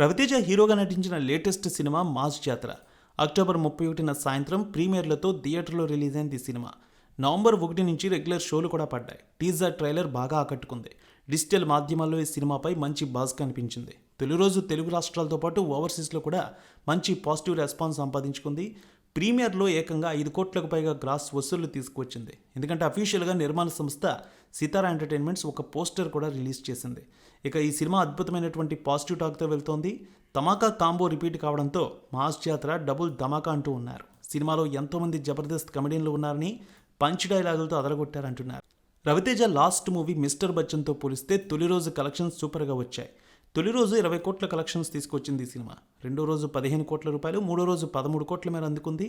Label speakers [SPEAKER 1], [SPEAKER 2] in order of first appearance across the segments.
[SPEAKER 1] రవితేజ హీరోగా నటించిన latest cinema mass Jathara. October ముప్పై ఒకటిన సాయంత్రం ప్రీమియర్లతో థియేటర్లో రిలీజ్ అయింది ఈ సినిమా. నవంబర్ ఒకటి నుంచి రెగ్యులర్ షోలు కూడా పడ్డాయి. టీజర్ ట్రైలర్ బాగా ఆకట్టుకుంది. డిజిటల్ మాధ్యమాల్లో ఈ సినిమాపై మంచి బాజ్ కనిపించింది. తొలి రోజు తెలుగు రాష్ట్రాలతో పాటు ఓవర్సీస్లో కూడా మంచి పాజిటివ్ రెస్పాన్స్ సంపాదించుకుంది. ప్రీమియర్లో ఏకంగా ఐదు కోట్లకు పైగా గ్రాస్ వసూళ్ళు తీసుకువచ్చింది. ఎందుకంటే అఫీషియల్గా నిర్మాణ సంస్థ సితారా ఎంటర్టైన్మెంట్స్ ఒక పోస్టర్ కూడా రిలీజ్ చేసింది. ఇక ఈ సినిమా అద్భుతమైనటువంటి పాజిటివ్ టాక్తో వెళ్తోంది. తమాకా కాంబో రిపీట్ కావడంతో మాస్ జాతర డబుల్ ధమాకా అంటూ ఉన్నారు. సినిమాలో ఎంతోమంది జబర్దస్త్ కమెడియన్లు ఉన్నారని పంచ్ డైలాగులతో అదరగొట్టారంటున్నారు. రవితేజ లాస్ట్ మూవీ మిస్టర్ బచ్చన్తో పోలిస్తే తొలి రోజు కలెక్షన్స్ సూపర్గా వచ్చాయి. తొలి రోజు ఇరవై కోట్ల కలెక్షన్స్ తీసుకొచ్చింది ఈ సినిమా. రెండో రోజు పదిహేను కోట్ల రూపాయలు మూడో రోజు పదమూడు కోట్ల మేర అందుకుంది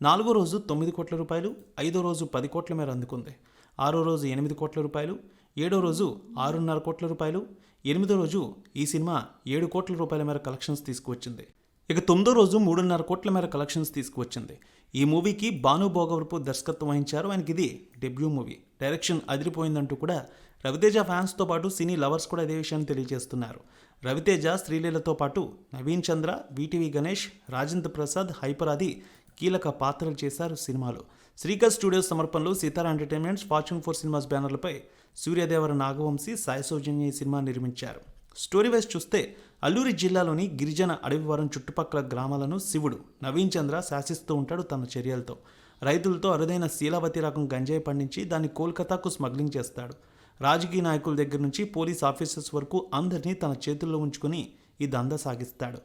[SPEAKER 1] నాలుగో రోజు తొమ్మిది కోట్ల రూపాయలు ఐదో రోజు పది కోట్ల మేర అందుకుంది ఆరో రోజు ఎనిమిది కోట్ల రూపాయలు ఏడో రోజు ఆరున్నర కోట్ల రూపాయలు ఎనిమిదో రోజు ఈ సినిమా ఏడు కోట్ల రూపాయల మేర కలెక్షన్స్ తీసుకువచ్చింది ఇక తొమ్మిదో రోజు మూడున్నర కోట్ల మేర కలెక్షన్స్ తీసుకువచ్చింది. ఈ మూవీకి భాను భోగవరపు దర్శకత్వం వహించారు. ఆయనకి ఇది డెబ్యూ మూవీ. డైరెక్షన్ అదిరిపోయిందంటూ కూడా రవితేజ ఫ్యాన్స్తో పాటు సినీ లవర్స్ కూడా అదే విషయాన్ని తెలియజేస్తున్నారు. రవితేజ శ్రీలీలతో పాటు నవీన్ చంద్ర వీటీవీ గణేష్ రాజేంద్ర ప్రసాద్ హైపరాది కీలక పాత్రలు చేశారు సినిమాలో. శ్రీకర్ స్టూడియోస్ సమర్పణలో Sithara entertainments fortune four cinemas బ్యానర్లపై Suryadevara Nagavamsi Sai Soujanya ఈ సినిమా నిర్మించారు. స్టోరీ వైజ్ చూస్తే అల్లూరి జిల్లాలోని గిరిజన అడవివరం చుట్టుపక్కల గ్రామాలను శివుడు నవీన్ చంద్ర శాసిస్తూ ఉంటాడు తన చర్యలతో. రైతులతో అరుదైన శీలావతి రకం గంజాయి పండించి దాన్ని కోల్కతాకు స్మగ్లింగ్ చేస్తాడు. రాజకీయ నాయకుల దగ్గర నుంచి పోలీస్ ఆఫీసర్స్ వరకు అందరినీ తన చేతుల్లో ఉంచుకుని ఈ దందా సాగిస్తాడు.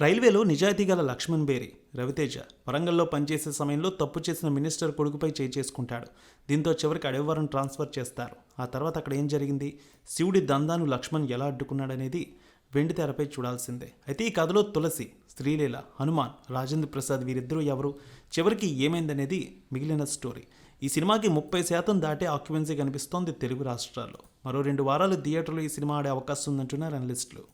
[SPEAKER 1] రైల్వేలో నిజాయితీ గల లక్ష్మణ్ బేరి రవితేజ వరంగల్లో పనిచేసే సమయంలో తప్పు చేసిన మినిస్టర్ కొడుకుపై చేయి చేసుకుంటాడు. దీంతో చివరికి అడవివరం ట్రాన్స్ఫర్ చేస్తారు. ఆ తర్వాత అక్కడ ఏం జరిగింది? శివుడి దందాను లక్ష్మణ్ ఎలా అడ్డుకున్నాడనేది వెండి తెరపై చూడాల్సిందే. అయితే ఈ కథలో తులసి శ్రీలీల హనుమాన్ రాజేంద్ర ప్రసాద్ వీరిద్దరూ ఎవరు? చివరికి ఏమైందనేది మిగిలిన స్టోరీ. ఈ సినిమాకి ముప్పై శాతం దాటే ఆక్యుపెన్సీ కనిపిస్తోంది తెలుగు రాష్ట్రాల్లో. మరో రెండు వారాలు థియేటర్లో ఈ సినిమా ఆడే అవకాశం ఉందంటున్నారు అనలిస్టులు.